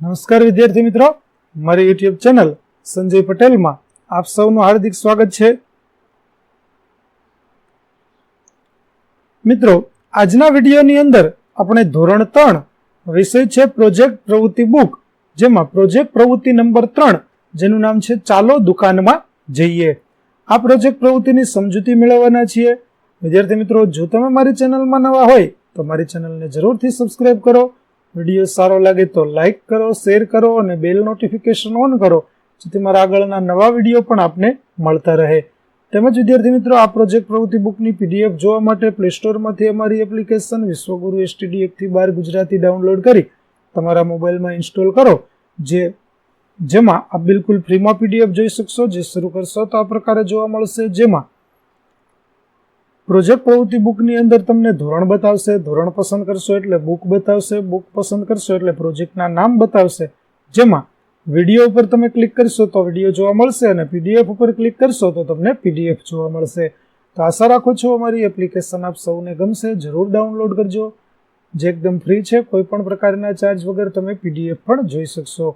નમસ્કાર વિદ્યાર્થી મિત્રો. મારી યુટ્યુબ ચેનલ સંજય પટેલમાં આપ સૌનું હાર્દિક સ્વાગત છે. મિત્રો, આજના વિડીયોની અંદર આપણે ધોરણ ત્રણ વિષય છે પ્રોજેક્ટ પ્રવૃત્તિ બુક. જેમાં પ્રોજેક્ટ પ્રવૃત્તિ નંબર ત્રણ, જેનું નામ છે ચાલો દુકાનમાં જઈએ. આ પ્રોજેક્ટ પ્રવૃત્તિની સમજૂતી મેળવવાના છીએ. વિદ્યાર્થી મિત્રો, જો તમે મારી ચેનલમાં નવા હોય, તો મારી ચેનલને જરૂરથી સબસ્ક્રાઇબ કરો. વીડિયો સારો લાગે તો લાઇક કરો શેર કરો અને બેલ નોટિફિકેશન ઓન કરો, જેથી મારા આગળના નવા વીડિયો પણ આપને મળતા રહે. તેમજ વિદ્યાર્થી મિત્રો, આ પ્રોજેક્ટ પ્રવૃત્તિ બુકની પીડીએફ જોવા માટે પ્લે સ્ટોરમાંથી અમારી એપ્લિકેશન વિશ્વગુરુ એસટીડી એકથી બાર ગુજરાતી ડાઉનલોડ કરી તમારા મોબાઈલમાં ઇન્સ્ટોલ કરો, જે, જેમાં આપ બિલકુલ ફ્રીમાં પીડીએફ જોઈ શકશો, જે શરૂ કરશો તો આ પ્રકારે જોવા મળશે, જેમાં પ્રોજેક્ટ પ્રવૃત્તિ બુકની અંદર તમને ધોરણ બતાવશે, ધોરણ પસંદ કરશો એટલે બુક બતાવશે, બુક પસંદ કરશો એટલે પ્રોજેક્ટના નામ બતાવશે. જેમાં વીડિયો ઉપર તમે ક્લિક કરશો તો વીડિયો જોવા મળશે અને પીડીએફ ઉપર ક્લિક કરશો તો તમને પીડીએફ જોવા મળશે. તો આશા રાખું છું અમારી એપ્લિકેશન આપ સૌને ગમશે, જરૂર ડાઉનલોડ કરજો. જે એકદમ ફ્રી છે, કોઈ પણ પ્રકારના ચાર્જ વગર તમે પીડીએફ પણ જોઈ શકશો.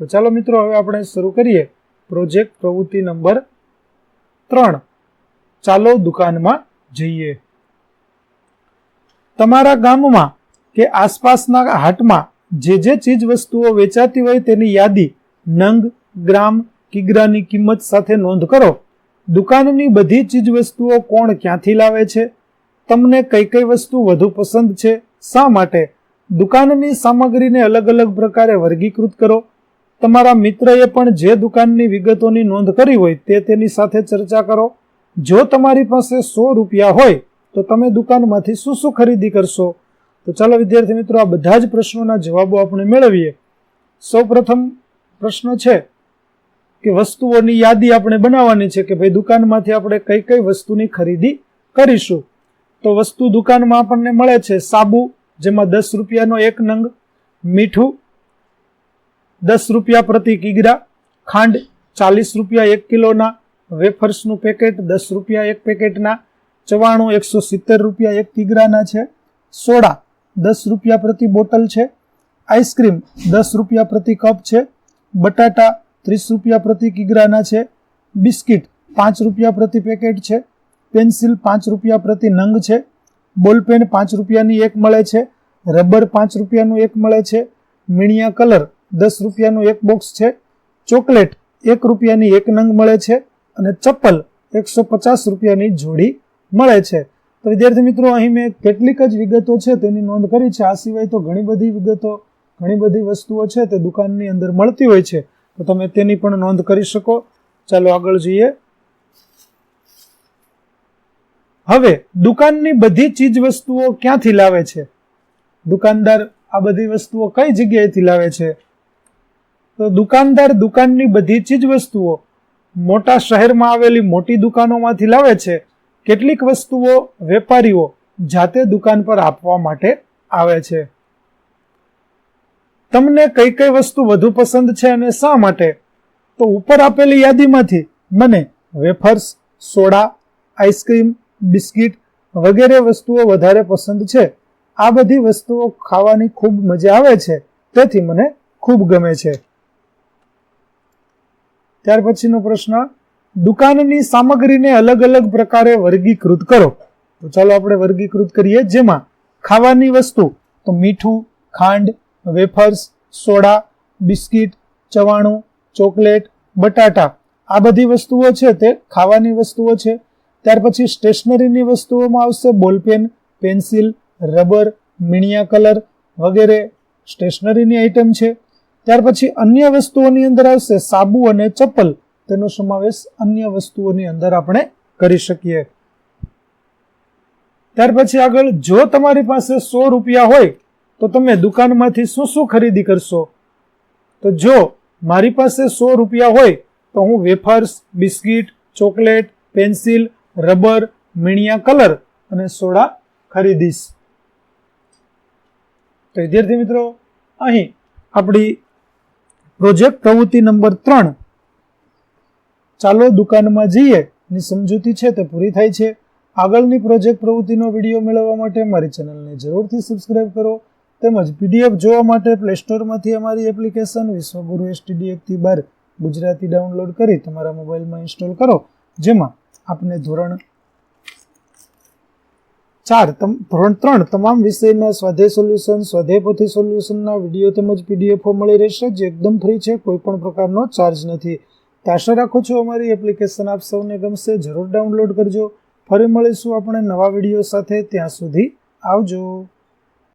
તો ચાલો મિત્રો, હવે આપણે શરૂ કરીએ. પ્રોજેક્ટ પ્રવૃત્તિ નંબર ત્રણ. ચાલો દુકાનમાં જઈએ. તમારા ગામમાં કે આસપાસના હાટમાં જે જે ચીજ વસ્તુઓ વેચાતી હોય તેની યાદી નંગ, ગ્રામ, કિગ્રાની કિંમત સાથે નોંધ કરો. દુકાનની બધી ચીજ વસ્તુઓ કોણ ક્યાંથી લાવે છે? તમને કઈ કઈ વસ્તુ વધુ પસંદ છે? શા માટે? દુકાનની સામગ્રીને અલગ અલગ પ્રકારે વર્ગીકૃત કરો. તમારા મિત્રએ પણ જે દુકાનની વિગતોની નોંધ કરી હોય તે તેની સાથે ચર્ચા કરો. જો તમારી પાસે સો રૂપિયા હોય, તો તમે દુકાનમાંથી શું શું ખરીદી કરશો? તો ચાલો વિદ્યાર્થી મિત્રો, આ બધા જ પ્રશ્નોના જવાબો આપણે મેળવીએ. સૌ પ્રથમ પ્રશ્ન છે કે વસ્તુઓની યાદી આપણે બનાવવાની છે કે ભાઈ દુકાનમાંથી આપણે કઈ કઈ વસ્તુની ખરીદી કરીશું. તો વસ્તુ દુકાનમાં આપણને મળે છે સાબુ, જેમાં દસ રૂપિયાનો એક નંગ, મીઠું, દસ રૂપિયા પ્રતિ કિગ્રા, ખાંડ, ચાલીસ રૂપિયા એક કિલોના વેફર્સનું પેકેટ, દસ રૂપિયા એક પેકેટના, ચવાણું એકસો સિત્તેર રૂપિયા એક કિગ્રાના છે, સોડા દસ રૂપિયા પ્રતિ બોટલ છે, આઈસ્ક્રીમ દસ રૂપિયા પ્રતિ કપ છે, બટાટા ત્રીસ રૂપિયા પ્રતિ કિગ્રાના છે, બિસ્કિટ પાંચ રૂપિયા પ્રતિ પેકેટ છે, પેન્સિલ પાંચ રૂપિયા પ્રતિ નંગ છે, બોલપેન પાંચ રૂપિયાની એક મળે છે, રબર પાંચ રૂપિયાનું એક મળે છે, મીણિયા કલર દસ રૂપિયાનું એક બોક્સ છે, ચોકલેટ એક રૂપિયાની એક નંગ મળે છે અને ચપ્પલ એકસો પચાસ રૂપિયાની જોડી મળે છે. તો વિદ્યાર્થી મિત્રો, અહીં મેં કેટલીક જ વિગતો છે, તેની નોંધ કરી છે. આ સિવાય તો ઘણી બધી વિગતો, ઘણી બધી વસ્તુઓ છે તે દુકાનની અંદર મળતી હોય છે. તો તમે તેની પણ નોંધ કરી શકો. ચાલો આગળ જઈએ. હવે, દુકાનની બધી ચીજ વસ્તુઓ ક્યાંથી લાવે છે? દુકાનદાર આ બધી વસ્તુઓ કઈ જગ્યાએથી લાવે છે? તો દુકાનદાર દુકાનની બધી ચીજ વસ્તુઓ મોટા શહેરમાં આવેલી મોટી દુકાનોમાંથી લાવે છે, કેટલીક વસ્તુઓ વેપારીઓ જાતે દુકાન પર આપવા માટે આવે છે. તમને કઈ કઈ વસ્તુ વધુ પસંદ છે અને શા માટે? તો ઉપર આપેલી યાદીમાંથી મને વેફર્સ, સોડા, આઈસ્ક્રીમ, બિસ્કિટ વગેરે વસ્તુઓ વધારે પસંદ છે. આ બધી વસ્તુઓ ખાવાની ખૂબ મજા આવે છે. તેથી મને ખૂબ ગમે છે. ત્યાર પછીનો પ્રશ્ન, દુકાનની સામગ્રીને અલગ અલગ પ્રકારે વર્ગીકૃત કરો. તો ચાલો આપણે વર્ગીકૃત કરીએ. જેમાં ખાવાની વસ્તુ, તો મીઠું, ખાંડ, વેફર્સ, સોડા, બિસ્કિટ, ચવાણું, ચોકલેટ, બટાટા, આ બધી વસ્તુઓ છે તે ખાવાની વસ્તુઓ છે. ત્યાર પછી સ્ટેશનરીની વસ્તુઓમાં આવશે બોલપેન, પેન્સિલ, રબર મીણિયા કલર વગેરે. સ્ટેશનરીની આઇટમ છે. ત્યાર પછી અન્ય વસ્તુઓની અંદર આવશે સાબુ અને ચપ્પલ. તેનો સમાવેશ અન્ય વસ્તુઓની અંદર આપણે કરી શકીએ. ત્યાર પછી આગળ, જો તમારી પાસે સો રૂપિયા હોય, તો તમે દુકાનમાંથી શું શું ખરીદી કરશો? તો જો મારી પાસે સો રૂપિયા હોય, તો હું wafers, biscuit, chocolate, pencil, rubber, મીણિયા colour અને સોડા ખરીદીશ. તો વિદ્યાર્થી મિત્રો, અહીં આપણી પ્રોજેક્ટ પ્રવૃત્તિ નંબર ત્રણ. ચાલો દુકાનમાં જઈએ. ની સમજૂતી છે તે પૂરી થાય છે. આગળની પ્રોજેક્ટ પ્રવૃત્તિનો વીડિયો મેળવવા માટે મારી ચેનલને જરૂરથી સબસ્ક્રાઇબ કરો. તેમજ પીડીએફ જોવા માટે પ્લે સ્ટોરમાંથી અમારી એપ્લિકેશન વિશ્વગુરુ એસટીડી એકથી બાર ગુજરાતી ડાઉનલોડ કરી તમારા મોબાઈલમાં ઇન્સ્ટોલ કરો. જેમાં આપને ધોરણ ચાર ધોરણ ત્રણ તમામ વિષયના સ્વાધ્યાય સોલ્યુશન સ્વાધ્યાય પોથી સોલ્યુશનના વીડિયો તેમજ પીડીએફો મળી રહેશે, જે એકદમ ફ્રી છે, કોઈ પણ પ્રકારનો ચાર્જ નથી. તો આશા રાખું છું અમારી એપ્લિકેશન આપ સૌને ગમશે, જરૂર ડાઉનલોડ કરજો. ફરી મળીશું આપણે નવા વીડિયો સાથે, ત્યાં સુધી આવજો.